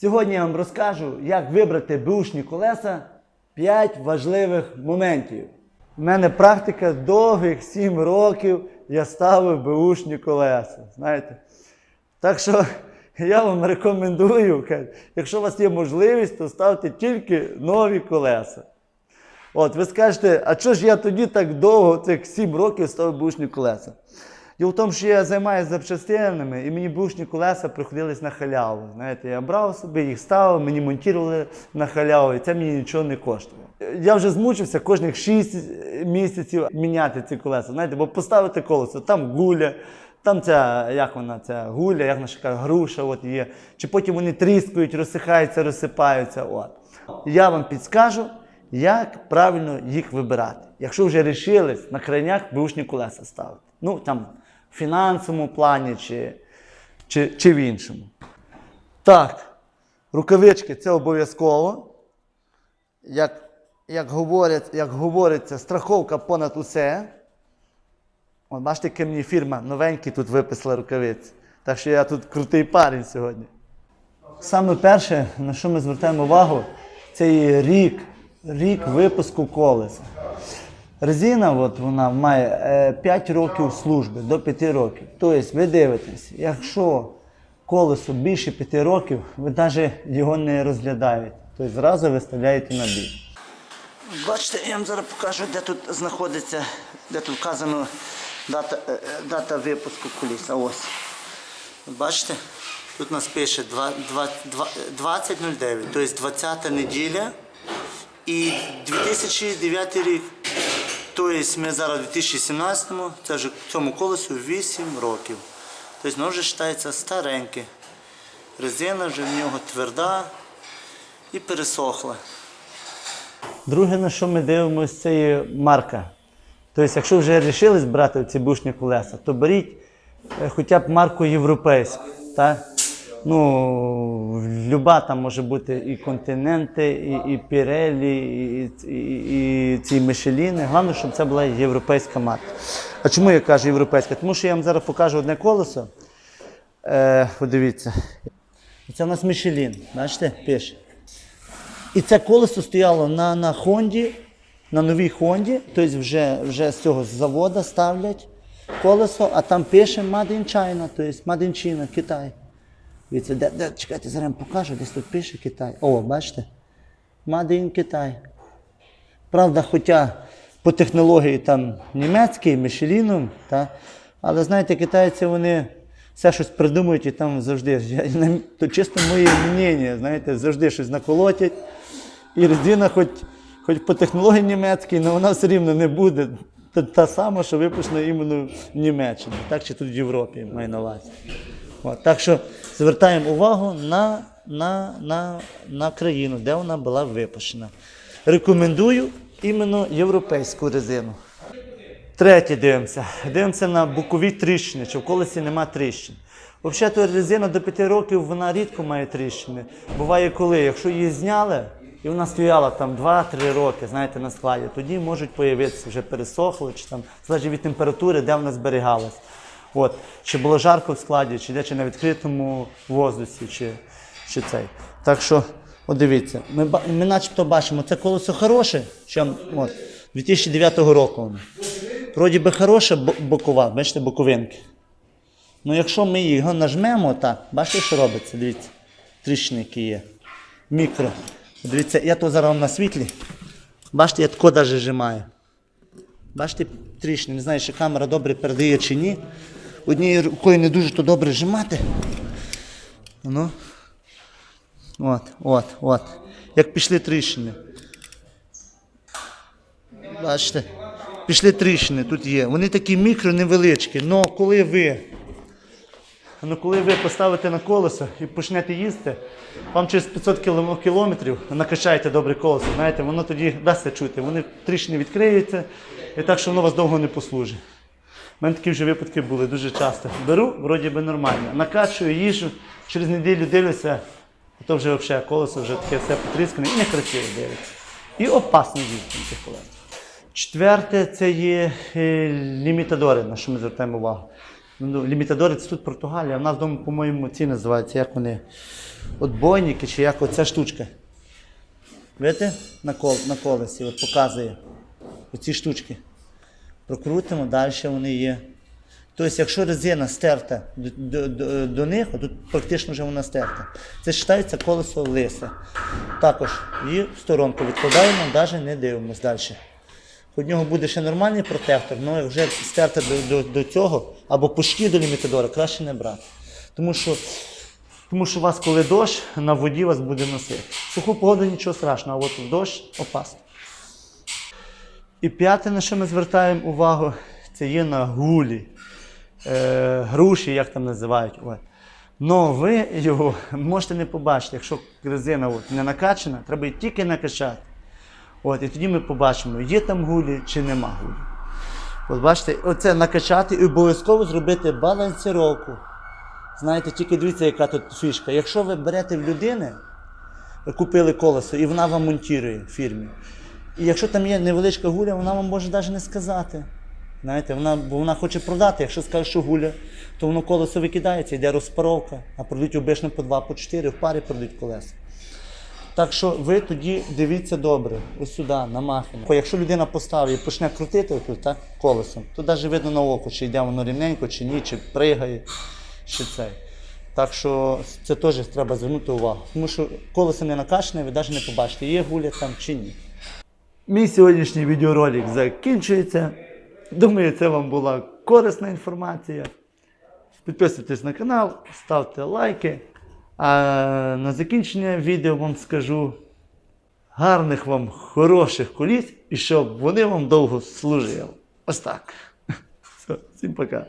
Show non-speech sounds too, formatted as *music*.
Сьогодні я вам розкажу, як вибрати бушні колеса 5 важливих моментів. У мене практика довгих 7 років я ставив бушні колеса. Знаєте? Так що *laughs* я вам рекомендую, якщо у вас є можливість, то ставте тільки нові колеса. От, ви скажете, а чого ж я тоді так довго, цих 7 років ставив бушні колеса? Діло в тому, що я займаюся запчастинами, і мені бушні колеса приходились на халяву. Знаєте, я брав собі, їх ставив, мені монтували на халяву, і це мені нічого не коштувало. Я вже змучився кожних 6 місяців міняти ці колеса. Знаєте, бо поставити колесо, там гуля, там ця, як вона, ця гуля, як наша каже, груша от є. Чи потім вони тріскають, розсихаються, розсипаються. От. Я вам підскажу, як правильно їх вибирати. Якщо вже рішились на крайняк бушні колеса ставити. Ну там в фінансовому плані чи, чи, чи в іншому. Так, рукавички це обов'язково. Як, як, говорять, як говориться, страховка понад усе. От бачите, яка мені фірма новенькі тут виписала рукавиці. Так що я тут крутий парень сьогодні. Саме перше, на що ми звертаємо увагу, це є рік, рік випуску колеса. Резина, от вона має е, 5 років служби до 5 років. Тобто ви дивитесь, якщо колесо більше 5 років, ви навіть його не розглядаєте. Тобто зразу виставляєте на бік. Бачите, я вам зараз покажу, де тут знаходиться, де тут вказано дата, е, е, дата випуску коліса. Ось. Бачите? Тут нас пише два- два- два- 20.09, тобто 20 неділя і 2009 рік. Тобто ми зараз у 2017-му, це вже цьому колесу 8 років. Тобто воно вже вважається стареньке. Резина вже в нього тверда і пересохла. Друге, на що ми дивимося, це є марка. Тобто, якщо вже вирішили брати ці бушні колеса, то беріть е, хоча б марку європейську. Так? Ну, люба там може бути і континенти, і, і Пірелі, і, і, і, ці Мишеліни. Головне, щоб це була європейська марка. А чому я кажу європейська? Тому що я вам зараз покажу одне колесо. Е, подивіться. Це у нас Мишелін, бачите, пише. І це колесо стояло на, на Хонді, на новій Хонді, тобто вже, вже з цього заводу ставлять колесо, а там пише Made in China, тобто Made in China, Китай. Дивіться, де, де, чекайте, зараз покажу, десь тут пише Китай. О, бачите? In Китай. Правда, хоча по технології там німецький, Мішеліном, та, але знаєте, китайці вони все щось придумують і там завжди, я, то чисто моє мнення, знаєте, завжди щось наколотять. І резина, хоч, хоч по технології німецькій, але вона все рівно не буде та, та сама, що випущена іменно в Німеччині, так чи тут в Європі маю на увазі. Так що звертаємо увагу на, на, на, на країну, де вона була випущена. Рекомендую іменно європейську резину. Третє дивимося. Дивимося на бокові тріщини, чи в колесі нема тріщин. Взагалі, резина до 5 років вона рідко має тріщини. Буває коли, якщо її зняли, і вона стояла там 2-3 роки, знаєте, на складі, тоді можуть появитися вже пересохло, чи там залежить від температури, де вона зберігалась. От. Чи було жарко в складі, чи де чи на відкритому воздусі, чи, чи цей. Так що, от дивіться, ми, ми начебто бачимо, це колесо хороше, що от, 2009 року. Вроді би хороша бокова, бачите, боковинки. Ну якщо ми його нажмемо, так, бачите, що робиться? Дивіться, тріщини які є. Мікро. Дивіться, я то зараз на світлі. Бачите, я тако навіть зжимаю. Бачите, тріщини, не знаю, чи камера добре передає чи ні. Однією рукою не дуже то добре зжимати. Ну. От, от, от. Як пішли тріщини. Бачите? Пішли тріщини, тут є. Вони такі мікро, невеличкі. але коли ви, ну, коли ви поставите на колесо і почнете їсти, вам через 500 кілометрів накачаєте добре колесо, знаєте, воно тоді дасться чути. Вони тріщини відкриються, і так, що воно вас довго не послужить. У мене такі вже випадки були дуже часто. Беру, вроді би нормально. Накачую, їжу, через неділю дивлюся, а то вже взагалі колесо вже таке все потріскане і некрасиво дивиться. І опасно їздити цих колесах. Четверте це є е, лімітадори, на що ми звертаємо увагу. Ну, лімітадори це тут Португалія, а в нас вдома, по-моєму, ці називаються, як вони? Отбойники чи як оця штучка. Видите? На, кол, на колесі, от показує. Оці штучки. Прокрутимо, далі вони є. Тобто, якщо резина стерта до, до, до, них, тут практично вже вона стерта, це вважається колесо лисе. Також її в сторонку відкладаємо, навіть не дивимося далі. У нього буде ще нормальний протектор, але вже стерти до, до, до цього або почти до лімітадора краще не брати. Тому що, тому що у вас, коли дощ, на воді вас буде носити. В суху погоду нічого страшного, а от в дощ опасно. І п'яте, на що ми звертаємо увагу, це є на гулі. Е, груші, як там називають. Ой. Но ви його можете не побачити, якщо резина от, не накачана, треба її тільки накачати. От, і тоді ми побачимо, є там гулі чи нема гулі. От бачите, оце накачати і обов'язково зробити балансировку. Знаєте, тільки дивіться, яка тут фішка. Якщо ви берете в людини, купили колесо, і вона вам монтує в фірмі. І якщо там є невеличка гуля, вона вам може навіть не сказати. Знаєте, вона, бо вона хоче продати. Якщо скаже, що гуля, то воно колесо викидається, йде розпаровка, а продають обично по 2, по 4, в парі продають колеса. Так що ви тоді дивіться добре, ось сюди, на мафіну. Якщо людина поставить і почне крутити отут, так, колесом, то навіть видно на око, чи йде воно рівненько, чи ні, чи пригає, чи цей. Так що це теж треба звернути увагу. Тому що колесо не накачане, ви навіть не побачите, є гуля там чи ні. Мій сьогоднішній відеоролик закінчується. Думаю, це вам була корисна інформація. Підписуйтесь на канал, ставте лайки. А на закінчення відео вам скажу гарних вам хороших коліс і щоб вони вам довго служили. Ось так. *laughs* Все, всім пока.